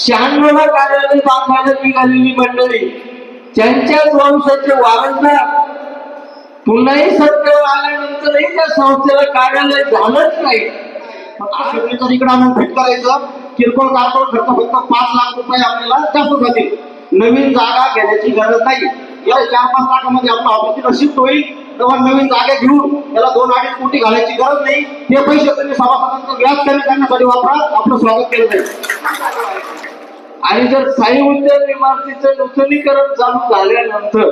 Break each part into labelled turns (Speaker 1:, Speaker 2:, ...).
Speaker 1: शहाण्णवला कार्यालय बांधायला निघालेली मंडळी त्यांच्याच वंशाचे वारसदार पुन्हाही सत्तेवर आल्यानंतरही त्या संस्थेला कार्यालय झालंच नाही.
Speaker 2: इकडे आणून फिट करायचं. किरकोळ कारकोळ खर्च फक्त पाच लाख रुपये आपल्याला जास्त जातील. नवीन जागा घेण्याची गरज नाही. या चार पाच लाखामध्ये आपलं ऑफिस शिफ्ट होईल. तेव्हा नवीन जागा घेऊन त्याला दोन अडीच कोटी घालायची गरज नाही. ते पैसे तुम्ही सभासदांचं व्याज कमी करण्यासाठी वापरा. आपलं स्वागत केलं जाईल.
Speaker 1: आणि जर साई उद्यान इमारतीचं नूतनीकरण चालू झाल्यानंतर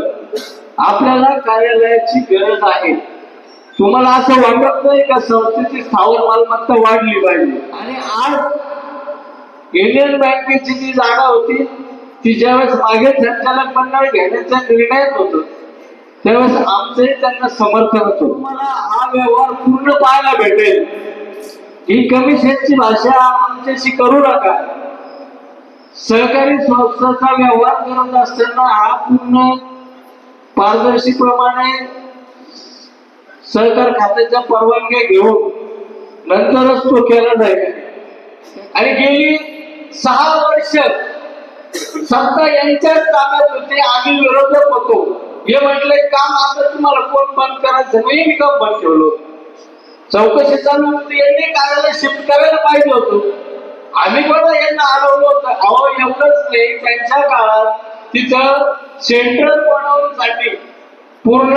Speaker 1: आपल्याला कार्यालयाची गरज आहे. तुम्हाला असं वाटत नाही का संस्थेची स्थावर मालमत्ता वाढली पाहिजे? आणि आज इंडियन बँकेची जी जागा होती ती ज्यावेळेस मागे संचालक मंडळ घेण्याचा निर्णय होत त्यावेळेस आमचंही त्यांना समर्थन होतो. तुम्हाला हा व्यवहार पूर्ण पाहायला भेटेल. ही कमिशनची भाषा आमच्याशी करू नका. सहकारी संस्थाचा व्यवहार करत असताना हा पूर्ण पारदर्शीप्रमाणे सहकार खात्याच्या परवानग्या घेऊन नंतरच तो केला जाईल. आणि गेली सहा वर्ष सत्ता यांच्याच ताब्यात होते आम्ही विरोधक होतो. हे म्हटले काम आता तुम्हाला कोण बंद करायचं? नाही मी काम बंद ठेवलं चौकशी चालू यांनी कार्यालय शिफ्ट करायला पाहिजे होतं. आम्ही पण यांना आलो अहो एवढंच नाही त्यांच्या काळात तिथं सेंट्रल बनवण्यासाठी पूर्ण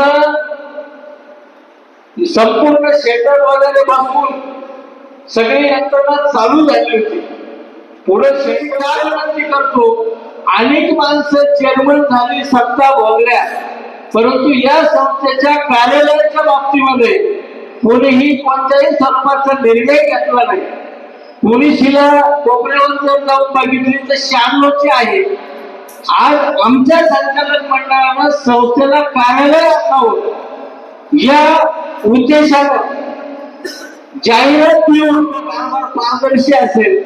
Speaker 1: संपूर्ण शेटर वगैरे बसून सगळी यंत्रणा चालू झाली होती. पुढे शेतकरी विनंती करतो अनेक माणसं चेअरमन झाली सत्ता भोगल्या. परंतु या संस्थेच्या कार्यालयाच्या बाबतीमध्ये कोणीही कोणत्याही स्वरूपाचा निर्णय घेतला नाही. पोलिशीला कोपऱ्यावर जर जाऊन बघितली तर शहाण्णवची आहे. आज आमच्या संचालक मंडळानं संस्थेला कार्यालय असावं या उद्देशानं जाहिरात देऊन पारदर्शी असेल.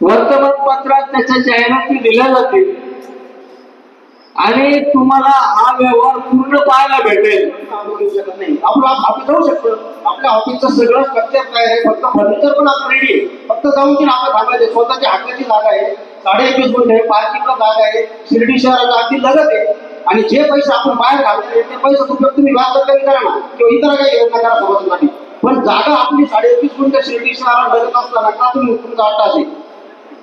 Speaker 1: वर्तमानपत्रात त्याच्या जाहिराती दिल्या जातील. आणि तुम्हाला हा व्यवहार पूर्ण पाहायला भेटेल.
Speaker 2: आपण शकत नाही आपलं ऑफिस जाऊ शकतो. आपल्या ऑफिसचं सगळं स्ट्रक्चर काय आहे फक्त फर्निचर पण आपलं रेडी आहे. फक्त जाऊन की आपण थांबायचे स्वतःची हक्काची जागा आहे. साडे एकवीस गुंठे आहे पार्किंगला जागा आहे. शिर्डी शहराला अगदी लगत आहे. आणि जे पैसे आपण बाहेर घालतोय ते पैसे उपयोग तुम्ही व्याज कमी करा ना किंवा इतर काही योजना करा समाजासाठी पण जागा आपली साडे एकवीस गुंठे शिर्डी शहराला लगत असताना का तुम्ही तुमचा अट्टा असेल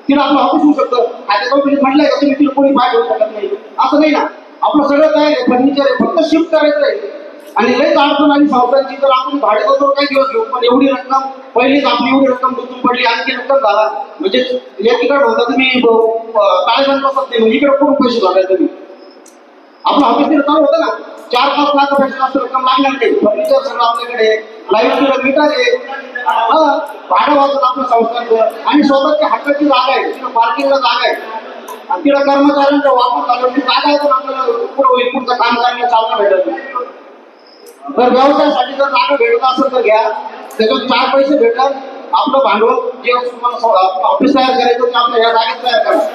Speaker 2: तिला आपलं ऑफिस होऊ शकतं. आता कंपनीत म्हटलंय का तुम्ही तिला कोणी पाय होऊ शकत नाही. असं नाही ना. आपलं सगळं काय आहे फर्निचर आहे फक्त शिफ्ट करायचं आहे. आणि लयच अडचण आणि संस्थांची. तर आपण भाडे देतो काही दिवस घेऊ पण एवढी रक्कम पहिलीच आपली एवढी रक्कम गुंतून पडली आणखी रक्कम झाला. म्हणजे इलेक्ट्रिकल होता तुम्ही ताळेबंद बसत नाही म्हणजे इकडे कोण पैसे झालाय तुम्ही आपलं ऑफिस तिथे चालू होतं ना. चार पाच लाखापेक्षा जास्त रक्कम लागणार नाही. फर्निचर सगळं आपल्याकडे लाइट सुद्धा मीटर आहे. भाडं वाचत आपलं संस्थांचं आणि स्वतःची हक्काची जागा आहे. तिथं पार्किंगला जागा आहे. आणि तिला कर्मचाऱ्यांचा वापर झाला ती जागा आहे पण आपल्याला पुढं होईल काम करण्यास चालना भेटत नाही. तर व्यवसायासाठी जर जागा भेटत असेल तर घ्या. त्याच्यात चार पैसे भेटतात आपलं भांडवल जे तुम्हाला ऑफिस तयार करायचं ते आपल्या या जागेत तयार करा.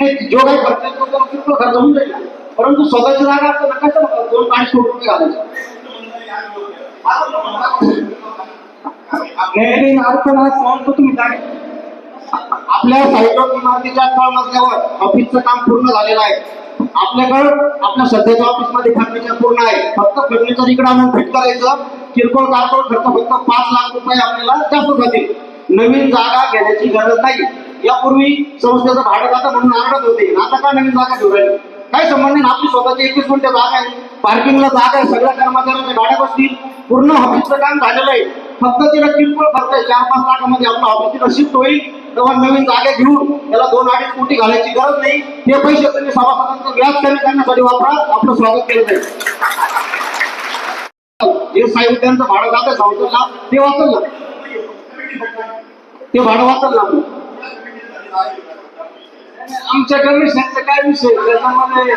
Speaker 2: नाही जो काही खर्च येतो तो किरकोळ खर्च होऊन जाईल? परंतु स्वतःची जागा असं नका नका दोन कोटी रुपये घालायचे
Speaker 3: अडचण हा सॉल्व्ह तुम्ही काय
Speaker 2: आपल्या साईडवर इमारतीच्या तळ मजल्यावर ऑफिसचं काम पूर्ण झालेलं आहे. आपल्याकडं आपल्या सध्याच्या ऑफिसमध्ये फर्निचर पूर्ण आहे. फक्त फर्निचर इकडे आणून फिट करायचं. किरकोळ कारकोळ खर्च फक्त पाच लाख रुपये आपल्याला जास्त जातील. नवीन जागा घेण्याची गरज नाही. यापूर्वी संस्थेचं भाडं जातं म्हणून आणत होते. आता का नवीन जागा घेऊन राहिली? काय संबंध नाही आपली स्वतःची एकवीस गुंठे जागा आहे. पार्किंगला जागा आहे सगळ्या कर्मचाऱ्यांनी भाड्या बसतील. पूर्ण ऑफिसचं काम झालेलं आहे. फक्त तिला किरकोळ खर्च आहे. चार पाच लाखामध्ये आपलं ऑफिस तिला शिफ्ट होईल. तेव्हा नवीन जागा घेऊन त्याला दोन अडीच कोटी घालायची गरज नाही. हे पैसे तुम्ही सभासदांचं व्याज कमी करण्यासाठी वापरा. आपलं स्वागत केलं जाईल. जे साहित्यांचं भाडं जातं संस्थेला ते वाचल ना ते भाडं वाचल ना
Speaker 1: आमच्या कमिशनचा काय विषय? त्याच्यामध्ये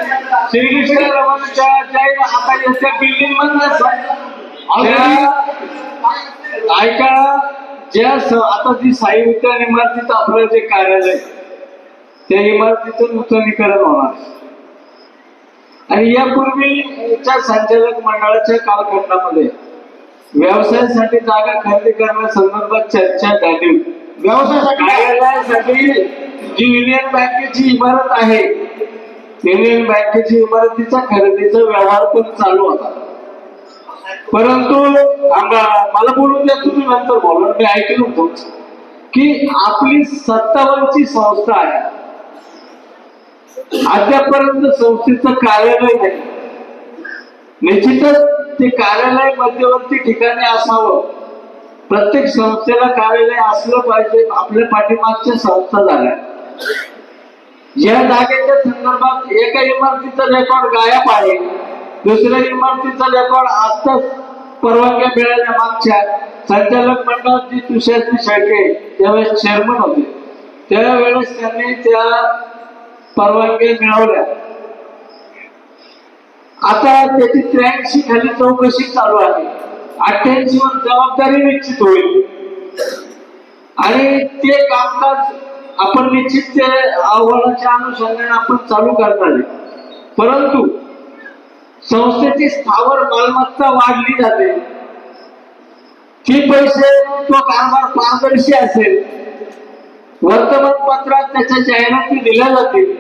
Speaker 1: श्रीकृष्ण आता त्या बिल्डिंगमध्ये ऐका ज्या आता जी साई उद्यान इमारतीचं आपलं जे कार्यालय त्या इमारतीचं नूतनीकरण होणार. आणि यापूर्वीच्या संचालक मंडळाच्या कालखंडामध्ये व्यवसायासाठी जागा खरेदी करण्यासंदर्भात चर्चा झाली
Speaker 2: व्यवसायासाठी
Speaker 1: जी युनियन बँकेची इमारत आहे युनियन बँकेची इमारतीचा खरेदीचा व्यवहार पण चालू होता. परंतु मला बोलून द्या तुम्ही नंतर बोला. मी ऐकलं होतं की आपली सत्तावन्नची संस्था आहे. अद्यापर्यंत संस्थेचं कार्यालय नाही. निश्चितच ते कार्यालय मध्यवर्ती ठिकाणी असावं. प्रत्येक संस्थेला कार्यालय असलं पाहिजे आपल्या पाठीमागच्या संस्था झाल्या. या जागेच्या संदर्भात एका इमारतीचा रेकॉर्ड गायब आहे दुसऱ्या इमारतीचा रेकॉर्ड आताच परवानग्या मिळाल्या मागच्या. संचालक मंडळाची तुषारजी शेळके त्यावेळेस चेअरमन होते. त्यावेळेस त्यांनी त्या परवानग्या मिळवल्या. आता त्याची त्र्याऐंशी खाली चौकशी चालू आहे. अठ्ठ्याऐंशी वर जबाबदारी निश्चित होईल. आणि ते कामकाज आपण निश्चित ते अहवालाच्या अनुषंगाने आपण चालू करणार परंतु संस्थेची स्थावर मालमत्ता वाढली जाते. ती पैसे तो कारभार पारदर्शी असेल. वर्तमानपत्रात त्याच्या जाहिराती दिल्या जातील.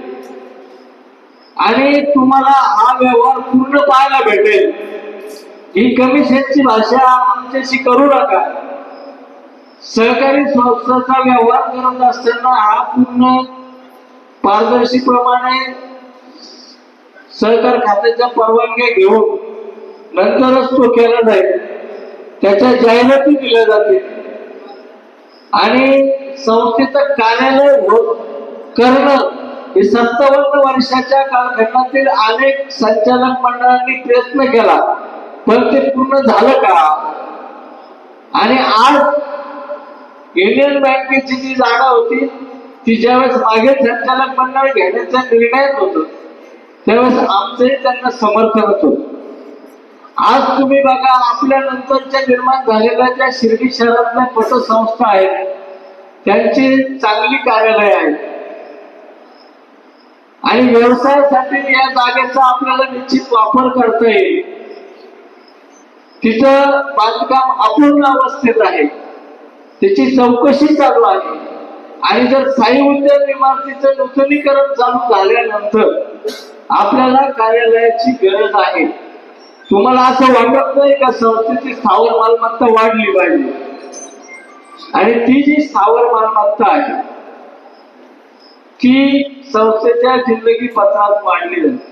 Speaker 1: आणि तुम्हाला हा व्यवहार पूर्ण पाहायला भेटेल. ही कमिशनची भाषा आमच्याशी करू नका. सहकारी संस्थाचा व्यवहार करत असताना हा पूर्ण पारदर्शीप्रमाणे सहकार खात्याच्या परवानग्या घेऊन नंतरच तो केला जाईल. त्याच्या जाहिराती दिल्या जातील. आणि संस्थेचं कार्यालय करणं हे सत्तावन्न वर्षाच्या कालखंडातील अनेक संचालक मंडळांनी प्रयत्न केला. पण ते पूर्ण झालं का? आणि आज इंडियन बँकेची जी जागा होती ती ज्यावेळेस मागे संचालक मंडळ घेण्याचा निर्णय होत त्यावेळेस आमचंही त्यांना समर्थन होत. आज तुम्ही बघा आपल्या नंतरच्या निर्माण झालेल्या ज्या शिर्डी शहरातल्या पतसंस्था आहेत त्यांची चांगली कार्यालय आहेत. आणि व्यवसायासाठी या जागेचा आपल्याला निश्चित वापर करता येईल. तिचं बांधकाम अपूर्ण अवस्थेत आहे. त्याची चौकशी चालू आहे. आणि जर साई उद्यान इमारतीचं नूतनीकरण चालू झाल्यानंतर आपल्याला कार्यालयाची गरज आहे. तुम्हाला असं वाटत नाही का संस्थेची स्थावर मालमत्ता वाढली पाहिजे? आणि ती जी स्थावर मालमत्ता आहे ती संस्थेच्या जिंदगी पत्रात मांडली जाते.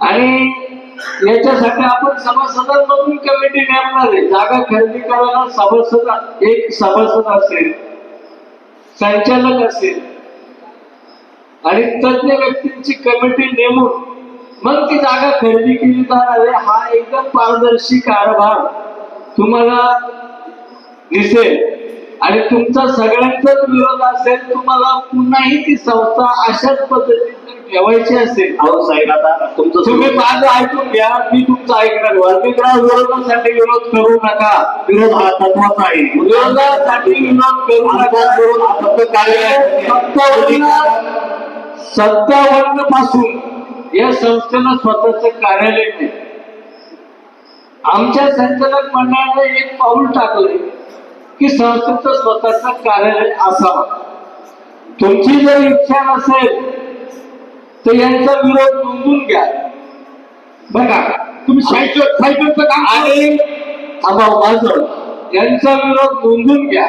Speaker 1: आणि याच्यासाठी आपण सभासदांमधून कमिटी नेमणार आहे. जागा खरेदी करायला सभासद एक सभासद असेल संचालक असेल आणि तज्ञ व्यक्तींची कमिटी नेमून मग ती जागा खरेदी केली जाणार आहे. हा एकदम पारदर्शी कारभार तुम्हाला दिसेल. आणि तुमचा सगळ्यांचाच विरोध असेल तुम्हाला पुन्हाही ती संस्था अशाच पद्धतीने ठेवायची असेल.
Speaker 2: अहो साहेब आता तुमचं
Speaker 1: तुम्ही माझं ऐकून घ्या मी तुमचं ऐकणार वर्गीकरण विरोधासाठी विरोध करू नका.
Speaker 2: विरोध हा तत्वाचा आहे.
Speaker 1: विरोधासाठी विरोध करू नका.
Speaker 2: हा फक्त आहे.
Speaker 1: सत्तावन्न सत्तावन्नपासून या संस्थेला स्वतःच कार्यालय नाही आमच्या संचालक मंडळाने एक पाऊल टाकले की संस्थेचं स्वतःचं कार्यालय असावं. तुमची जर इच्छा नसेल तर यांचा विरोध नोंदवून घ्या. बघा
Speaker 2: तुम्ही साहित्य साहित्याचं काम
Speaker 1: आणि थांबा माझं यांचा विरोध नोंदवून घ्या.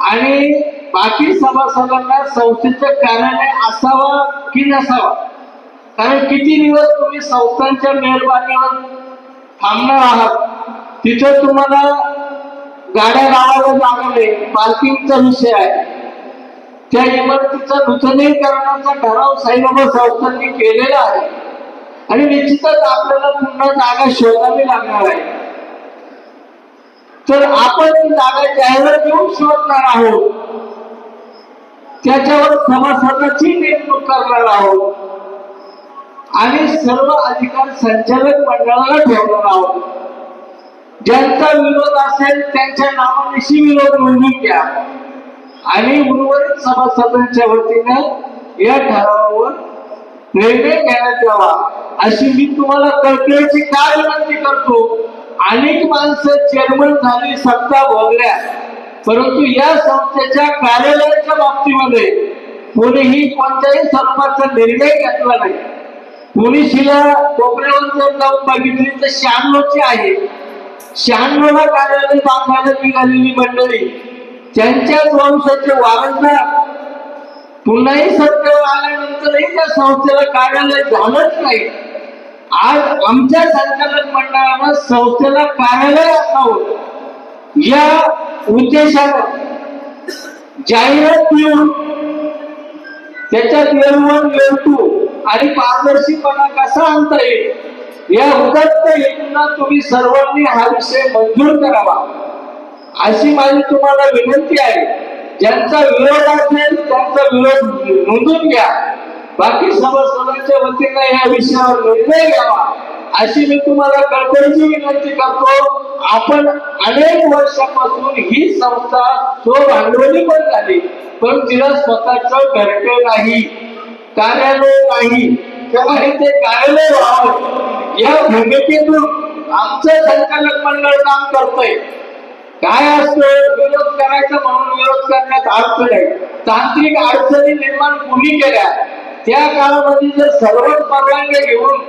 Speaker 1: आणि बाकी सभासदांना संस्थेचं कार्यालय असावा की नसावा? कारण किती दिवस तुम्ही संस्थांच्या मेहरबानीवर थांबणार आहात? तिथं तुम्हाला गाड्या लावायला नाही पार्किंगचा विषय आहे. त्या इमारतीचा नूतनीकरणाचा ठराव साईबाबा संस्थांनी केलेला आहे. आणि निश्चितच आपल्याला पुन्हा जागा शोधावी लागणार आहे. तर आपण ती जागा जाहीर देऊन शोधणार आहोत. त्याच्यावर सभासदाची नेमणूक करणार आहोत. आणि सर्व अधिकार संचालक मंडळाला ठेवणार आहोत. ज्यांचा विरोध असेल त्यांच्या नावाविषयी विरोध नोंदवून घ्या. आणि उर्वरित सभासदांच्या वतीने या ठरावावर निर्णय घेण्यात यावा अशी मी तुम्हाला कळकळीची काय विनंती करतो? अनेक माणसं चेअरमन झाली सत्ता भोगल्या. परंतु या संस्थेच्या कार्यालयाच्या बाबतीमध्ये कोणीही कोणत्याही स्वरूपाचा निर्णय घेतला नाही. पुलिशीला कोपऱ्यावर जर जाऊन बघितली तर शहाण्णवची आहे. शहाण्णवला कार्यालय बांधायला निघालेली मंडळी त्यांच्याच वंशाचे वारसदार पुन्हाही सत्तेवर आल्यानंतरही त्या संस्थेला कार्यालय झालंच नाही. आज आमच्या संचालक मंडळानं संस्थेला कार्यालय असावं या उद्देशानं जाहिरात देऊन त्याच्यात वेळ वन आणि पारदर्शीपणा कसा आणता येईल? या उदत्त हेतूंना तुम्ही सर्वांनी हा विषय मंजूर करावा. अशी माझी तुम्हाला विनंती आहे. ज्यांचा विरोध असेल त्यांचा विरोध नोंदून घ्या. बाकी सभासदांच्या वतीनं या विषयावर निर्णय घ्यावा. अशी मी तुम्हाला कळकळीची विनंती करतो. आपण अनेक वर्षापासून ही संस्था तो भांडवली पण झाली पण तिला स्वतःच घरटे नाही कार्यालय नाही तेव्हा हे ते कार्यालय व्हावं. या भूमिकेतून आमचं संचालक मंडळ काम करतंय. काय असतं विरोध करायचा म्हणून विरोध करण्यात अर्थ नाही. तांत्रिक अडचणी निर्माण कुणी केल्या? त्या काळामध्ये जर सर्वच परवानग्या घेऊन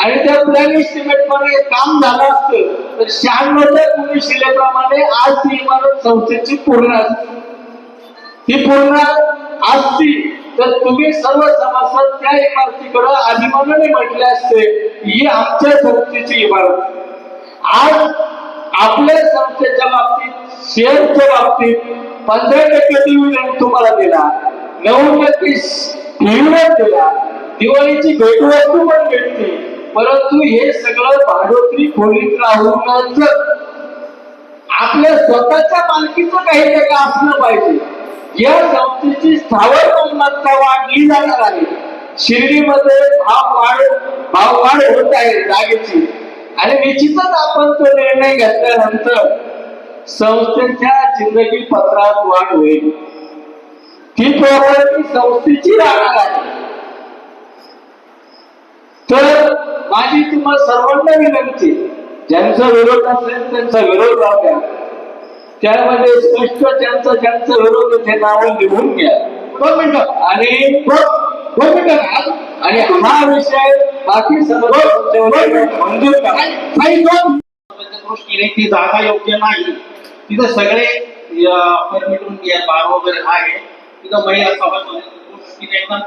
Speaker 1: आणि त्या प्लॅन एस्टिमेटमध्ये काम झालं असतं तर शहाण्णवच्या कुणी शिलेप्रमाणे आज ती इमारत संस्थेची पूर्ण असते. ती पूर्ण असती. तर तुम्ही सर्व समाजात त्या इमारतीकडे अभिमानाने म्हटले असते ही आमच्या संस्थेची इमारत. आज आपल्या संस्थेच्या बाबतीत शेअरच्या बाबतीत पंधरा टक्के डिव्हिडंड तुम्हाला दिला नऊ टक्के डिव्हिडंड दिला दिवाळीची भेटवस्तू पण भेटते परंतु हे सगळं भाडोत्री खोलीत राहूनच आपल्या स्वतःच्या मालकीचं काही टक्के असलं पाहिजे. या संस्थेची स्थावर मालमत्ता वाढली जाणार आहे. शिर्डीमध्ये भाव वाढ भाव वाढ होत आहे जागेची. आणि निश्चितच आपण तो निर्णय घेतल्यानंतर संस्थेच्या जिंदगी पत्रात वाढ होईल. ती प्रॉपर्टी संस्थेची राहणार आहे. तर माझी तुम्हाला सर्वांना विनंती ज्यांचा विरोध असेल त्यांचा विरोध राहू द्या. त्यामध्ये स्पष्ट त्यांचा ज्यांचा विरोध ते नाव लिहून घ्या. दोन मिनिटं. आणि दोन दोन मिनिटं. आणि हा विषय बाकी सर्व मंजूर
Speaker 2: दृष्टीने ती जागा योग्य नाही. तिथं सगळे परमिटून बार वगैरे आहे. तिथं महिला सभासदांच्या एकदम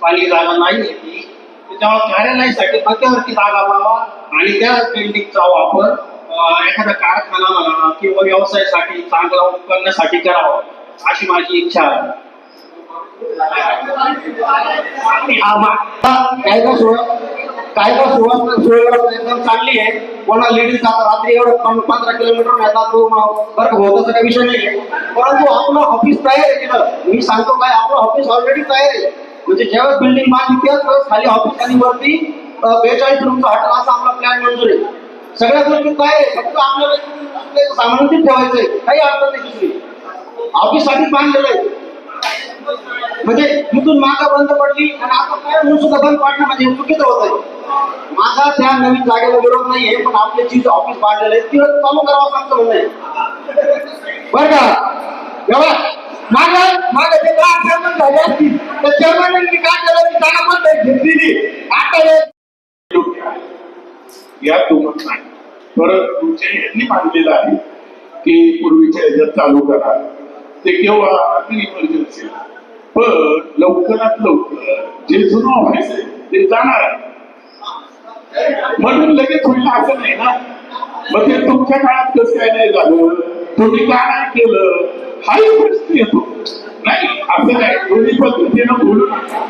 Speaker 2: चांगली जागा नाही आहे ती. त्याच्यामुळे कार्यालयासाठी मध्यवर्ती जागा व्हावा आणि त्या बिल्डिंगचा वापर एखाद्या एखादा कारखाना म्हणा किंवा व्यवसायासाठी चांगला करण्यासाठी करावा अशी माझी इच्छा आहे. काय का कायदा काय का सुव्यवस्था सुव्यवस्था एकदम चांगली आहे. कोणा लेडीज आता रात्री एवढं पंधरा किलोमीटर येतात तो बरं होत असं काही विषय नाही परंतु आपलं ऑफिस तयार आहे तिथं. मी सांगतो काय आपलं ऑफिस ऑलरेडी तयार आहे. म्हणजे जेव्हा बिल्डिंग बांधली त्याच खाली ऑफिस आणि वरती बेचाळीस रूमचा हॉटेल असा आपला प्लॅन मंजूर आहे. सगळ्या गोष्टी काय आहे. फक्त आपल्याला आपल्याला सामान्य ठेवायचंय. काही अडचण नाही दुसरी. ऑफिससाठी बांधलेलं आहे. म्हणजे तिथून मागा बंद पडली आणि आता काय म्हणून सुद्धा बंद पाडणं म्हणजे चुकीचं होत आहे माझा त्या नवीन जागेला विरोध नाहीये पण आपले चीज ऑफिस बांधलेलं आहे तिथं चालू करावं असं आमचं म्हणणं आहे. बरं का? एवढा मागा मागा ते काय चेअरमन झाले असतील तर चेअरमॅनांनी काय केलं? की त्यांना पण घेतलेली आता
Speaker 4: या तुमत नाही. परत तुमच्या यांनी मांडलेलं आहे की पूर्वीच्या ह्याच्यात चालू करा. ते केव्हा? अति इमर्जन्सी पण लवकरात लवकर जे जुनं ऑफिस आहे ते जाणार आहे. म्हणून लगेच होईल असं नाही ना? मग ते तुमच्या काळात कसं काय नाही झालं? तुम्ही का नाही केलं? हाही प्रश्न येतो. नाही असं नाही. दोन्ही पद्धतीनं बोलू नका.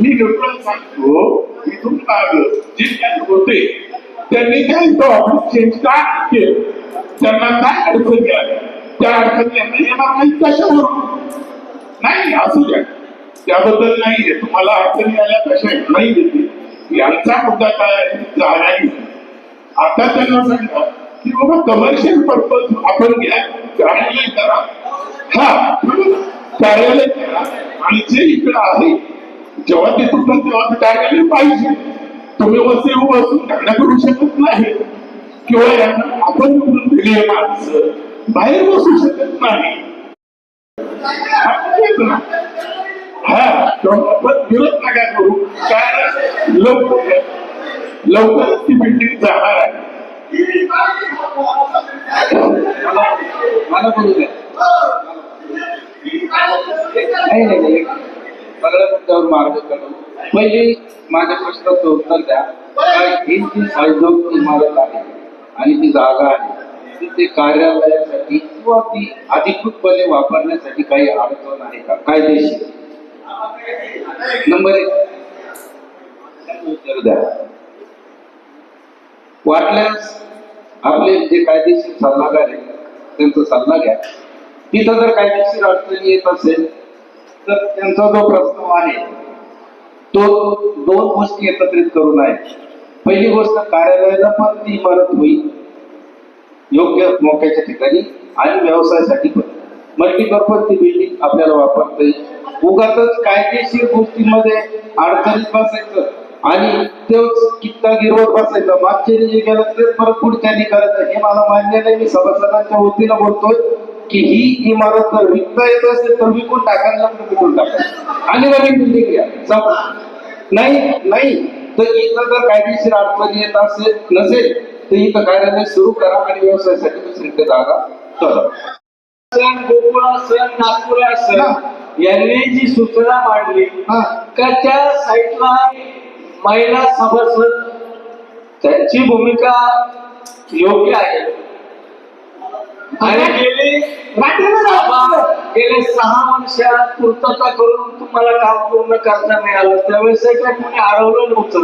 Speaker 4: मी न्यूट्रल सांगतो की तुमचं जे काय होते त्यांनी काय तो ऑफिस चेंज का केलं? त्यांना काय अडचणी आल्या? त्या अडचणी यांना येणार नाही कशावरून? नाही असू द्या. त्याबद्दल नाहीये तुम्हाला अडचणी आल्या कशा नाही देते यांचा मुद्दा काय आहे? आता त्यांना सांगा की बाबा कमर्शियल पर्पज आपण घ्या. कार्यालय करा. हा कार्यालय करा. आणि जे इकडे आहे जेव्हा ते तुमचं तेव्हा ते कार्यालय पाहिजे. तुम्ही वसे बसून त्यांना करू शकत नाही. किंवा यांना आपण निवडून दिली माणसं बाहेर बसू शकत नाही. हा पण विरोध नका करू कारण लवकर लवकरच ती बिल्डिंग जाणार आहे.
Speaker 1: मला बोलू द्या. नाही नाही सगळ्या मुद्द्यावर मार्ग करू पहिले माझ्या प्रश्नाचं उत्तर द्या. ही जी साईजोग इमारत आहे आणि ती जागा आहे. तिथे कार्यालयासाठी किंवा ती अधिकृतपणे वापरण्यासाठी काही अडचण आहे का? कायदेशीर. नंबर एक. उत्तर द्या. वाटल्यास आपले जे कायदेशीर सल्लागार आहेत त्यांचा सल्ला घ्या. तिथं जर कायदेशीर अडचणी येत असेल तर त्यांचा जो प्रस्ताव आहे तो दोन गोष्टी एकत्रित करून आहे. पहिली गोष्ट कार्यालयाला पण ती इमारत होईल. योग्य मोक्याच्या ठिकाणी आणि व्यवसायासाठी पण. मल्टीपर्पज ती बिल्डिंग आपल्याला वापरता येईल. उगाच कायदेशीर गोष्टींमध्ये अडचणीत बसायचं आणि तेच कित्ता गिरवत बसायचं. मागचे जे गेलं तेच परत पुढच्यानी करायचं हे मला मान्य नाही. मी सभासदांच्या वतीनं बोलतोय की ही इमारत जर विकता येत असेल तर विकून टाकायला तर विकून टाकायचं आणि नवीन बिल्डिंग घ्या नाही नाही. तर इथं जर कायदेशीर अडचणी येत असेल नसेल तर इथं कार्यालय सुरू करा आणि व्यवसायासाठी दुसरीकडे जागा करा सण गोकुळा सण नागपुरा सण. यांनी जी सूचना मांडली
Speaker 2: हा.
Speaker 1: का त्या साईटला महिला सभासद त्यांची भूमिका योग्य आहे. आणि गेली सहा- गेले सहा वर्षात पूर्तता करून तुम्हाला काम पूर्ण करता नाही आलं त्यावेळेस काय कोणी अडवलं नव्हतं.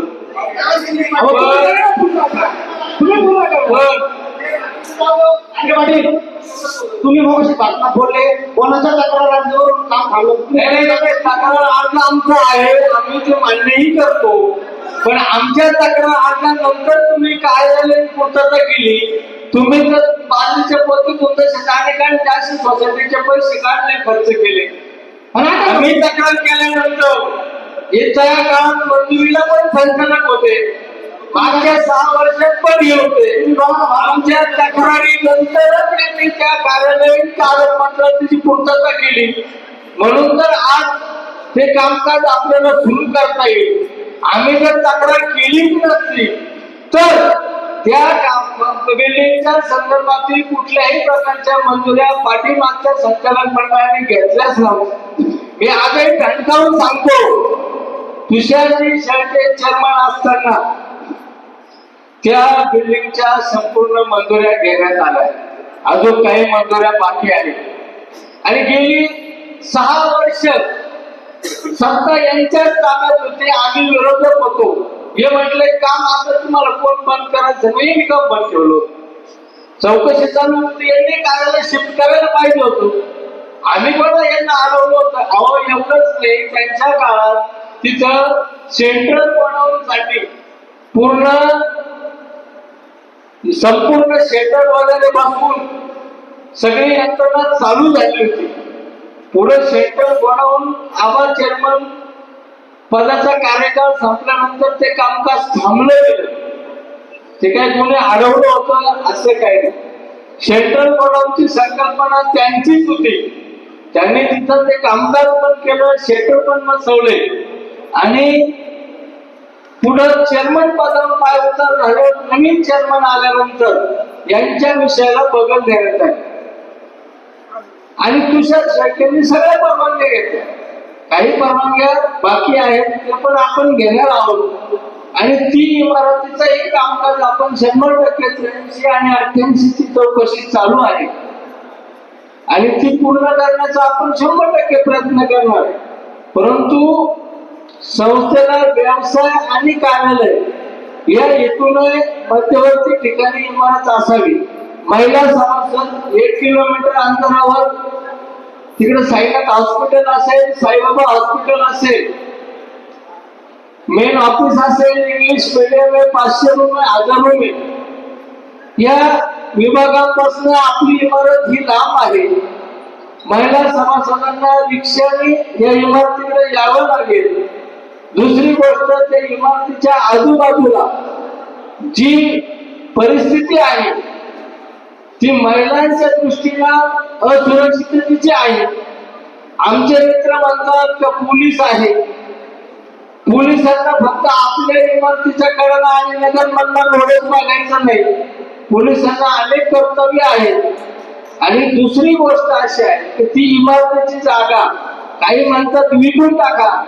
Speaker 2: अहो, तुम्ही मग बातम्या बोलले कोणाच्या तक्रारांवर काम थांबलं
Speaker 1: नाही तक्रार अर्ज आमचा आहे. आम्ही ते मान्यही करतो. पण आमच्या तक्रार अर्जानंतर तुम्ही कार्यालयीन पूर्तता केली. तुम्ही जर बाजूच्या पोती तुमच्या ठिकाणी जास्त सोसायटीचे पैसे काढले खर्च केले. आम्ही तक्रार केल्यानंतर येत्या काळात मंजुरीला पण संचालक होते. मागच्या सहा वर्षात पण हे होते. आमच्या तक्रारी नंतरच त्यांनी त्या कार्यालयीन कागदपत्राची पूर्तता केली. म्हणून तर आज ते कामकाज आपल्याला सुरू करता येईल. आम्ही जर तक्रार केलीच नसती तर त्या बिल्डिंगच्या संदर्भातील कुठल्याही प्रकारच्या मंजुऱ्या पाठीमागच्या संचालक मंडळाने घेतल्याच नव्हत्या मी आजही ठणकावून सांगतो तुषारजी शेळके चेअरमन असताना त्या बिल्डिंगच्या संपूर्ण मंजुऱ्या घेण्यात आल्या. अजून काही मंजुऱ्या बाकी आहेत. आणि गेली सहा वर्ष सत्ता यांच्याच ताब्यात होते आम्ही विरोधक होतो. हे म्हटलंय काम आता तुम्हाला कोण बंद करायचं? नाही मी काम बंद ठेवलं चौकशी चालू होती यांनी कार्यालय शिफ्ट करायला पाहिजे होतं. आम्ही पण यांना अडवलं होतं. अहो एवढंच नाही त्यांच्या काळात तिथं सेंट्रल बनवण्यासाठी पूर्ण संपूर्ण सेंटर वगैरे बसून सगळी यंत्रणा चालू झाली होती. पुढे सेंटर बनवून आम्हा चेअरमन पदाचा कार्यकाळ संपल्यानंतर ते कामकाज थांबलं ते काय कोणी अडवलं होतं? असं काही नाही. सेंट्रल बोर्डाची संकल्पना त्यांचीच होती. त्यांनी तिथं ते कामकाज पण केलं शेटर पण बसवले. आणि पुढं चेअरमन पदावर पाय उतार झाल्यावर नवीन चेअरमन आल्यानंतर यांच्या विषयाला बघत देण्यात आली. आणि तुषार शेट्टींनी सगळ्या परवानग्या घेतल्या. काही परवानग्या बाकी आहेत ते पण आपण घेणार आहोत. आणि ती इमारतीचं एक कामकाज आपण शंभर टक्के त्र्याऐंशी आणि अठ्ठ्याऐंशी चौकशी चालू आहे. आणि ती पूर्ण करण्याचा आपण शंभर टक्के प्रयत्न करणार. आहे. परंतु संस्थेला व्यवसाय आणि कार्यालय या हेतूने मध्यवर्ती ठिकाणी इमारत असावी. महिला सभासद एक किलोमीटर अंतरावर तिकडे साईनाथ हॉस्पिटल असेल साईबाबा हॉस्पिटल असेल. मेन ऑफिस असेल इंग्लिश मिडियम आहे पाचशे रुपये हजार रुपये या विभागापासून आपली इमारत ही लांब आहे. महिला सभासदांना रिक्षाने या इमारतीकडे यावं लागेल. दुसरी गोष्ट त्या इमारतीच्या आजूबाजूला जी परिस्थिती आहे ती महिलांच्या दृष्टीनं असुरक्षिततेची आहे. आमचे मित्र म्हणतात का पोलीस आहे. पोलिसांना फक्त आपल्या इमारतीच्या कडेला आणि नगर मधला रोडच बघायचं नाही. पोलिसांना अनेक कर्तव्य आहेत आणि दुसरी गोष्ट अशी आहे की ती इमारतीची जागा काही म्हणतात विकून टाका.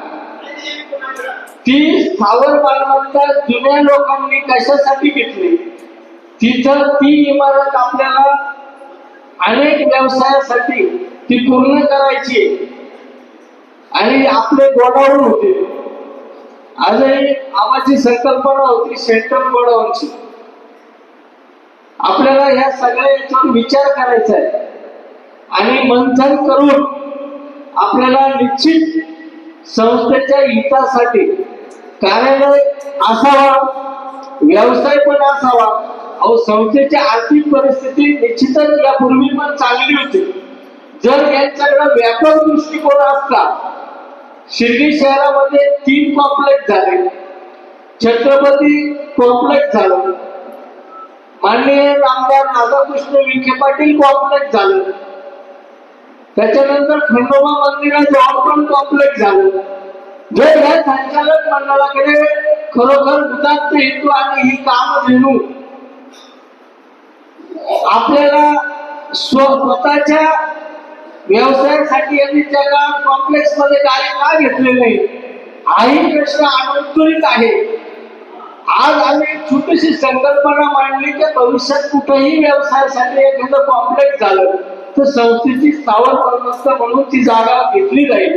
Speaker 1: ती स्थावर मालमत्ता जुन्या लोकांनी कशासाठी घेतली? तिथं ती इमारत आपल्याला अनेक व्यवसायासाठी ती पूर्ण करायची. आणि आपले गोडाऊन होते. आजही आमाची संकल्पना होती सेंट्रल गोडाऊनची. आपल्याला ह्या सगळ्या याच्यावर विचार करायचा आहे. आणि मंथन करून आपल्याला निश्चित संस्थेच्या हितासाठी कार्यालय असावा व्यवसाय पण असावा अहो संस्थेची आर्थिक परिस्थिती निश्चितच यापूर्वी पण चांगली होती. जर यांच्याकडे व्यापक दृष्टिकोन असता शिर्डी शहरामध्ये तीन कॉम्प्लेक्स झाले. छत्रपती कॉम्प्लेक्स झालं. माननीय रामदार राधाकृष्ण विखे पाटील कॉम्प्लेक्स झालं. त्याच्यानंतर खंडोबा मंदिराचं पण कॉम्प्लेक्स झालं. जर या संचालक मंडळाकडे खरोखर उदात्त हेतू आणि ही काम घेऊन आपल्याला स्व स्वतःच्या व्यवसायासाठी यांनी त्याला कॉम्प्लेक्समध्ये गाडी का घेतले नाही? हाही प्रश्न अनुत्तरित आहे. आज आम्ही छोटीशी संकल्पना मांडली की भविष्यात कुठेही व्यवसायासाठी एखादं कॉम्प्लेक्स झालं तर संस्थेची स्थावर मालमत्ता म्हणून ती जागा घेतली जाईल.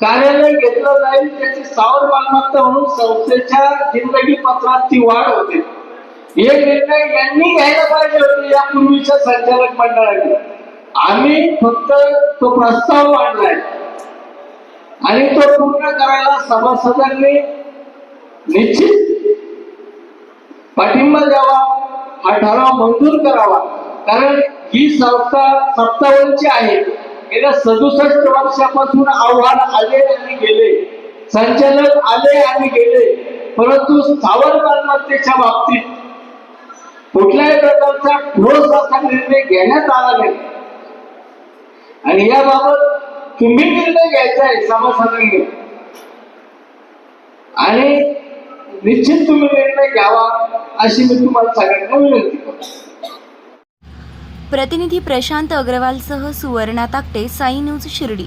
Speaker 1: कार्यालय घेतलं जाईल त्याची स्थावर मालमत्ता म्हणून संस्थेच्या जिंदगी पत्रात ती वाढ होते. हे निर्णय यांनी घ्यायला पाहिजे होते या पूर्वीच्या संचालक मंडळाने. आम्ही फक्त तो प्रस्ताव मांडलाय. आणि तो पूर्ण करायला सभासदांनी निश्चित पाठिंबा द्यावा हा ठराव मंजूर करावा. कारण ही संस्था सत्तावन्नची आहे. गेल्या सदुसष्ट वर्षापासून आव्हान आले आणि गेले. संचालक आले आणि गेले. परंतु स्थावर मालमत्तेच्या बाबतीत कुठल्याही प्रकारचा ठोस असा निर्णय घेण्यात आला नाही. आणि याबाबत तुम्ही निर्णय घ्यायचा आहे सभासदांनी आणि निश्चित तुम्ही निर्णय घ्यावा अशी मी तुम्हाला सगळ्यांना विनंती करतो.
Speaker 5: प्रतिनिधी प्रशांत अग्रवालसह सुवर्णा ताकटे साई न्यूज शिर्डी.